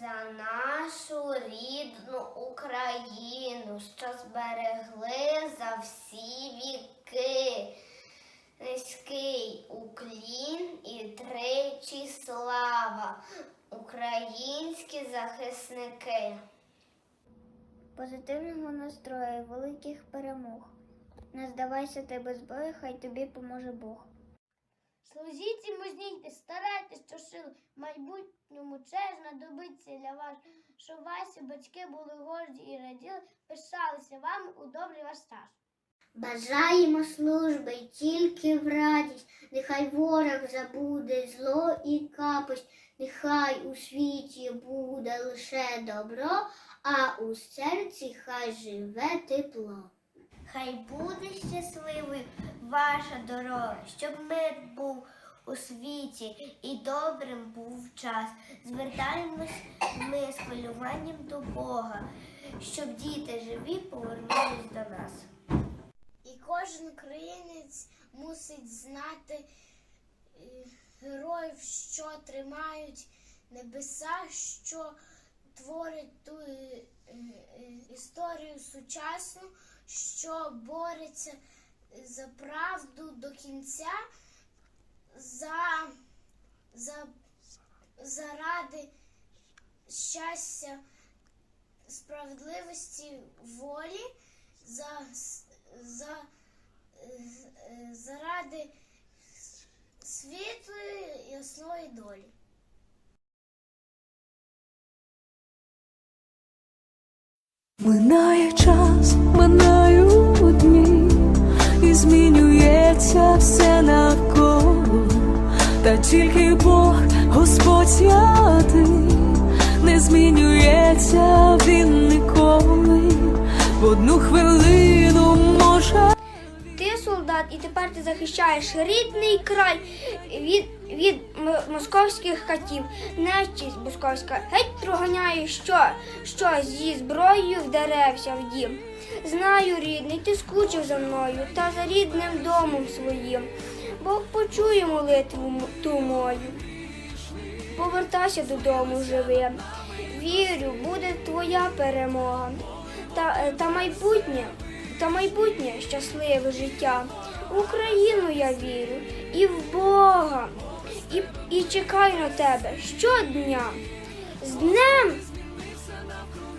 за нашу рідну Україну, що зберегли за всі віки. Низький уклін і тричі слава, українські захисники. Позитивного настрою, великих перемог. Не здавайся ти без бою, хай тобі поможе Бог. Служіть і мужнійте, старайтесь, що сили в майбутньому чесно добиться для вас, щоб ваші батьки були горді і раділи, пишалися вами у добрий ваш стаж. Бажаємо служби й тільки в радість, нехай ворог забуде зло і капость, нехай у світі буде лише добро, а у серці хай живе тепло. Хай буде щасливою ваша дорога, щоб мир був у світі і добрим був час. Звертаємось ми з хвилюванням до Бога, щоб діти живі повернулись до нас. І кожен українець мусить знати е, героїв, що тримають небеса, що творять ту е, е, історію сучасну, що бореться за правду до кінця, за, за, заради щастя, справедливості, волі, за, за, заради світлої ясної долі. Минає час, минають дні, і змінюється все навколо, та тільки Бог, Господь святий, не змінюється він ніколи, в одну хвилину може. Ти солдат, і тепер ти захищаєш рідний край від, від московських катів. Нечість московська геть проганяє, що, що зі зброєю вдарився в дім. Знаю, рідний, ти скучив за мною та за рідним домом своїм. Бог почує молитву ту мою. Повертайся додому живим. Вірю, буде твоя перемога. Та, е, та майбутнє, та майбутнє щасливе життя. В Україну я вірю і в Бога. І, і чекаю на тебе щодня. З Днем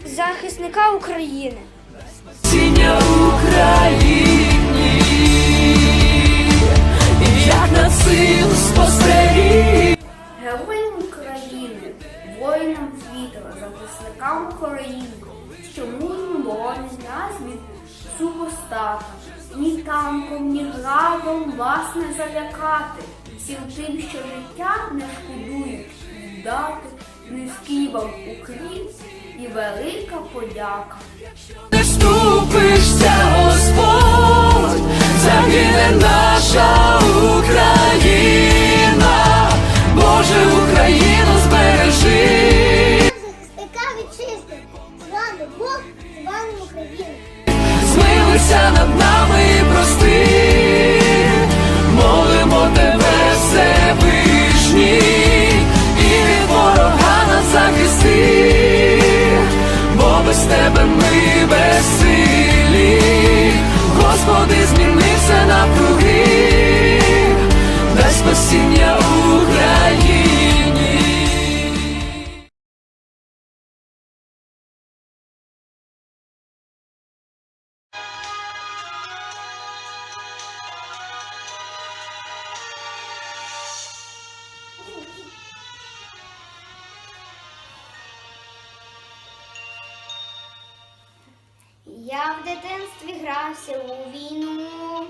захисника України. Сіння Україні, захисникам України, що боронять нас від супостата. Ні танком, ні градом вас не залякати. Всім тим, що життя не шкодують, дати низький вам уклін і велика подяка. Не ступишся, Господь, загине наша Я в дитинстві грався у війну,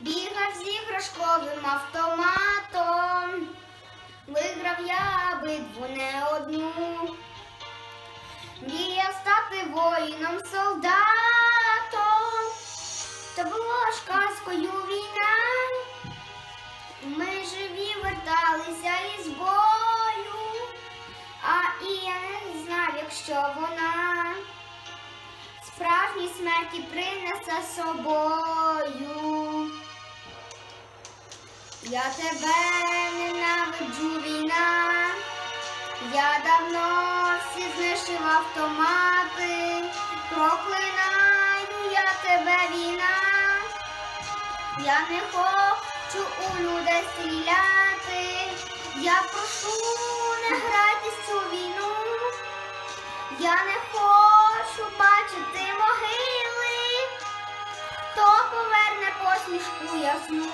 бігав з іграшковим автоматом, виграв я битву не одну, мріяв стати воїном солдатом, справжній смерті принесе собою. Я тебе ненавиджу війна, Я давно всі знищив автомати, проклинаю я тебе війна. Я не хочу у людей стріляти. Я прошу не в цю війну. Я не хочу бачити поверне ясну?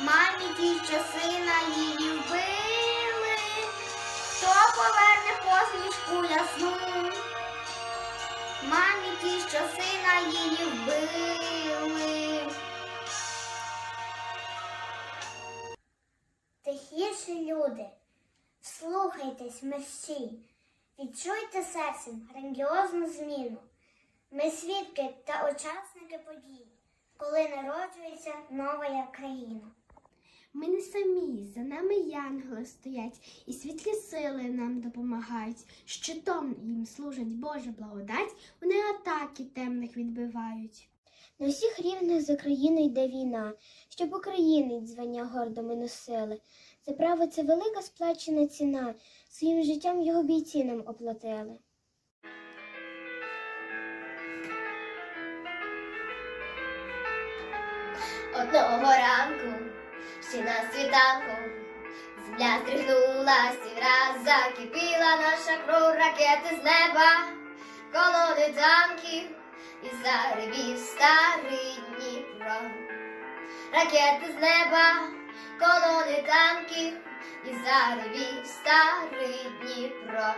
Мамі що сина її вбили. Хто поверне посмішку ясну? Мамі що сина її вбили. Тихіші люди, слухайтесь мерщій, відчуйте серцем грандіозну зміну. Ми свідки та учасники подій, коли народжується нова країна. Ми не самі, за нами янголи стоять, і світлі сили нам допомагають. Щитом їм служить Божа благодать, вони атаки темних відбивають. На всіх рівнях за країну йде війна, щоб українець звання гордо ми носили. За право це велика сплачена ціна, своїм життям його бійці нам оплатили. Одного ранку, ще на світанку, земля стригнулась і враз закипіла наша кров ракети з неба, колони танків і заревів старий Дніпро. Ракети з неба, колони танків і заревів старий Дніпро.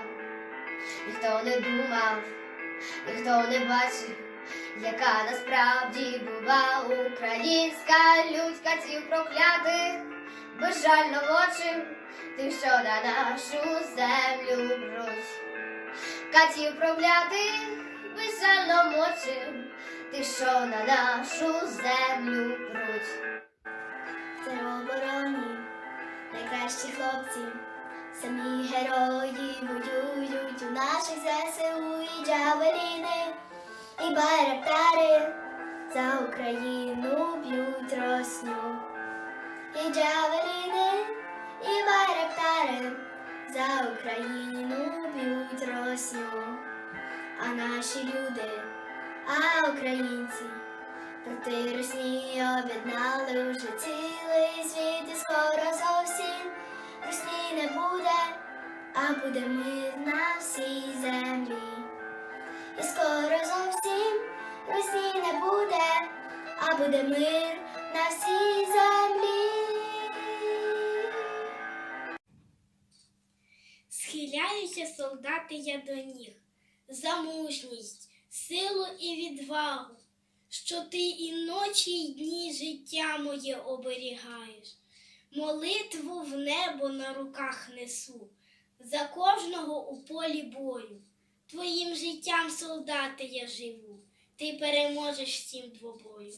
Ніхто не думав, ніхто не бачив, яка насправді була українська лють катів проклятих, безжально очим, тим, що на нашу землю бруть. Катів проклятих, безжально мочим, тим, що на нашу землю бруть. Теробороні найкращі хлопці, самі герої воюють у наших ЗСУ і джавеліни і байрактари за Україну б'ють росню. І джавеліни, і байрактари за Україну б'ють росню. А наші люди, а українці проти русні об'єднали вже цілий світ і скоро зовсім русні не буде, а буде мир на всій землі. І скоро зовсім Росії не буде, а буде мир на всій землі. Схиляюся, солдати, я до ніг, за мужність, силу і відвагу, що ти і ночі, й дні життя моє оберігаєш. Молитву в небо на руках несу, за кожного у полі бою. Життям, солдати, я живу, ти переможеш всім двобою.